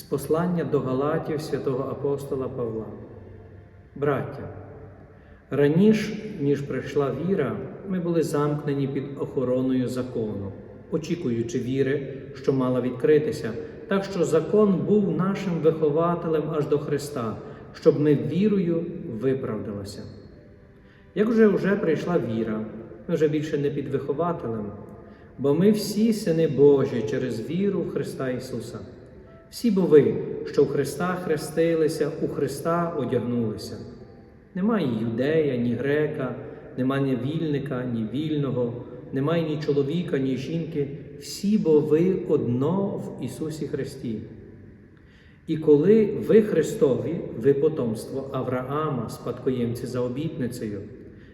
З послання до Галатів святого апостола Павла. Браття, раніше, ніж прийшла віра, ми були замкнені під охороною закону, очікуючи віри, що мала відкритися, так що закон був нашим вихователем аж до Христа, щоб ми вірою виправдалися. Як вже вже прийшла віра, ми вже більше не під вихователем, бо ми всі сини Божі через віру в Христа Ісуса. Всі бо ви, що в Христа хрестилися, у Христа одягнулися. Немає юдея, ні грека, немає ні вільника, ні вільного, немає ні чоловіка, ні жінки. Всі бо ви одно в Ісусі Христі. І коли ви Христові, ви потомство Авраама, спадкоємці за обітницею.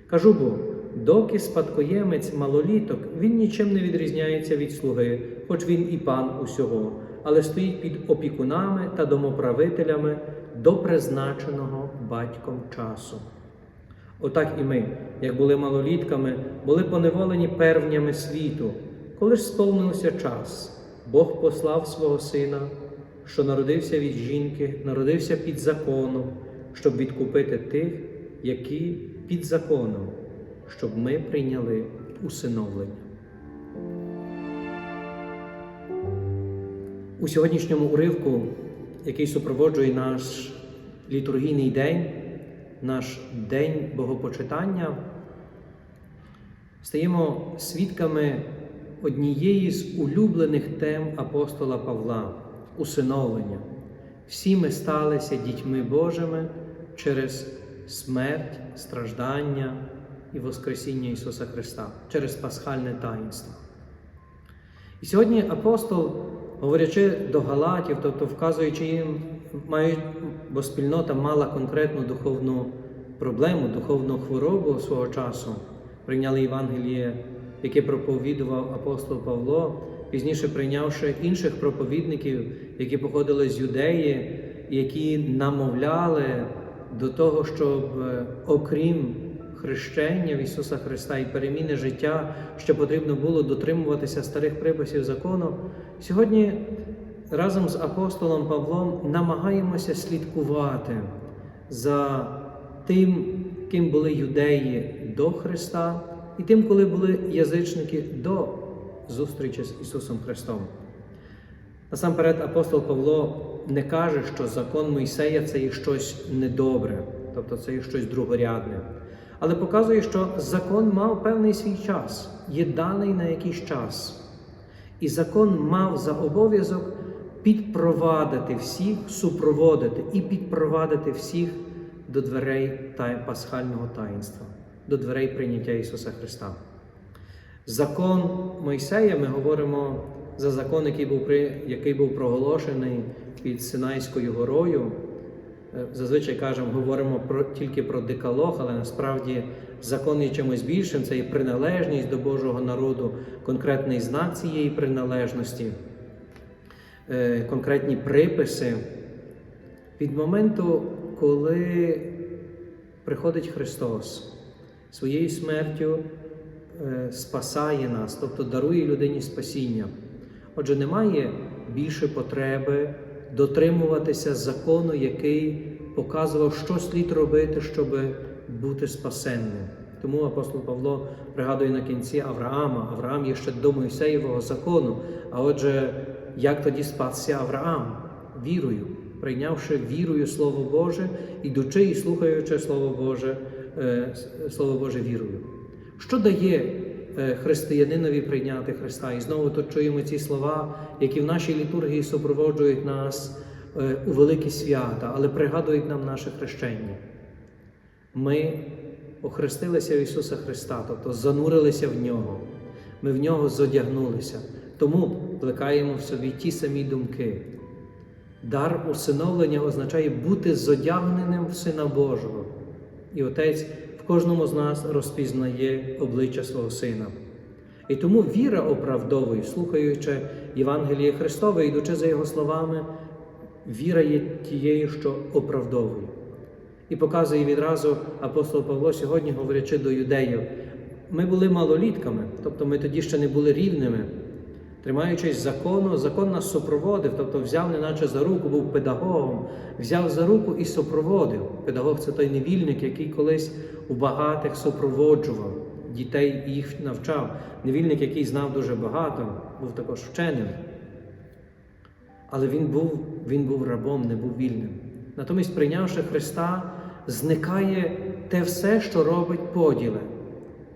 Кажу бо, доки спадкоємець малоліток, він нічим не відрізняється від слуги, хоч він і пан усього, але стоїть під опікунами та домоправителями до призначеного батьком часу. Отак і ми, як були малолітками, були поневолені первнями світу. Коли ж сповнився час, Бог послав свого Сина, що народився від жінки, народився під законом, щоб відкупити тих, які під законом, щоб ми прийняли усиновлення. У сьогоднішньому уривку, який супроводжує наш літургійний день, наш день богопочитання, стаємо свідками однієї з улюблених тем апостола Павла усиновлення. Всі ми сталися дітьми Божими через смерть, страждання і Воскресіння Ісуса Христа, через пасхальне таїнство. І сьогодні апостол, говорячи до Галатів, тобто вказуючи їм, мають, бо спільнота мала конкретну духовну проблему, духовну хворобу свого часу, прийняли Євангеліє, яке проповідував апостол Павло, пізніше прийнявши інших проповідників, які походили з юдеї, які намовляли до того, щоб е, окрім хрещення в Ісуса Христа і переміни життя, що потрібно було дотримуватися старих приписів закону. Сьогодні разом з апостолом Павлом намагаємося слідкувати за тим, ким були юдеї до Христа, і тим, коли були язичники до зустрічі з Ісусом Христом. Насамперед, апостол Павло не каже, що закон Мойсея це є щось недобре, тобто це є щось другорядне. Але показує, що закон мав певний свій час, є даний на якийсь час. І закон мав за обов'язок підпровадити всіх, супроводити і підпровадити всіх до дверей пасхального таїнства, до дверей прийняття Ісуса Христа. Закон Мойсея, ми говоримо за закон, який був, при, який був проголошений під Синайською горою. Е, Зазвичай кажемо, говоримо про, тільки про декалог, але насправді закон є чимось більшим, це є приналежність до Божого народу, конкретний знак цієї приналежності, е, конкретні приписи. Від моменту, коли приходить Христос своєю смертю е, спасає нас, тобто дарує людині спасіння. Отже, немає більше потреби дотримуватися закону, який показував, що слід робити, щоб бути спасенним. Тому апостол Павло пригадує на кінці Авраама. Авраам є ще до Мойсеєвого закону. А отже, як тоді спасся Авраам? Вірою. прийнявши вірою Слово Боже, ідучи і слухаючи Слово Боже, е, Слово Боже вірою. Що дає християнинові прийняти Христа? І знову тут чуємо ці слова, які в нашій літургії супроводжують нас е, у великі свята, але пригадують нам наше хрещення. Ми охрестилися в Ісуса Христа, тобто занурилися в Нього. Ми в нього зодягнулися, тому плекаємо в собі ті самі думки. Дар усиновлення означає бути зодягненим в Сина Божого. І Отець кожному з нас розпізнає обличчя свого Сина. І тому віра оправдовує, слухаючи Євангеліє Христове, йдучи за Його словами, віра є тією, що оправдовує. І показує відразу апостол Павло сьогодні, говорячи до юдеїв, ми були малолітками, тобто ми тоді ще не були рівними. Тримаючись закону, закон нас супроводив, тобто взяв, неначе за руку, був педагогом, взяв за руку і супроводив. Педагог це той невільник, який колись у багатих супроводжував дітей їх навчав. Невільник, який знав дуже багато, був також вченим. Але він був, він був рабом, не був вільним. Натомість, прийнявши Христа, зникає те все, що робить поділи.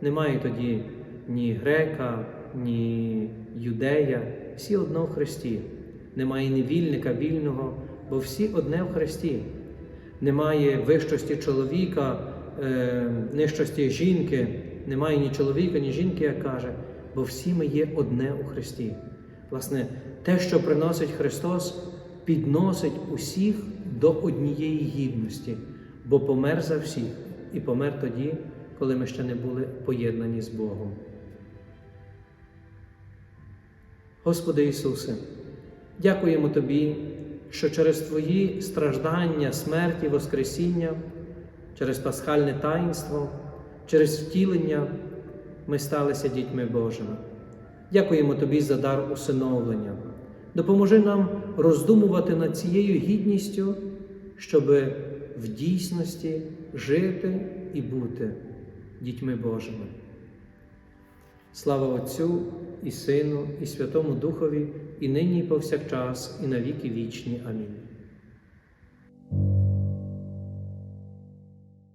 Немає тоді ні грека, ні юдея, всі одно в Христі. Немає ні вільника вільного, бо всі одне в Христі. Немає вищості чоловіка, нижчості жінки, немає ні чоловіка, ні жінки, як каже, бо всі ми є одне у Христі. Власне, те, що приносить Христос, підносить усіх до однієї гідності, бо помер за всіх і помер тоді, коли ми ще не були поєднані з Богом. Господи Ісусе, дякуємо Тобі, що через Твої страждання, смерті, Воскресіння, через пасхальне таїнство, через втілення ми сталися дітьми Божими. Дякуємо Тобі за дар усиновлення. Допоможи нам роздумувати над цією гідністю, щоб в дійсності жити і бути дітьми Божими. Слава Отцю і Сину, і Святому Духові, і нині, і повсякчас, і на віки вічні. Амінь.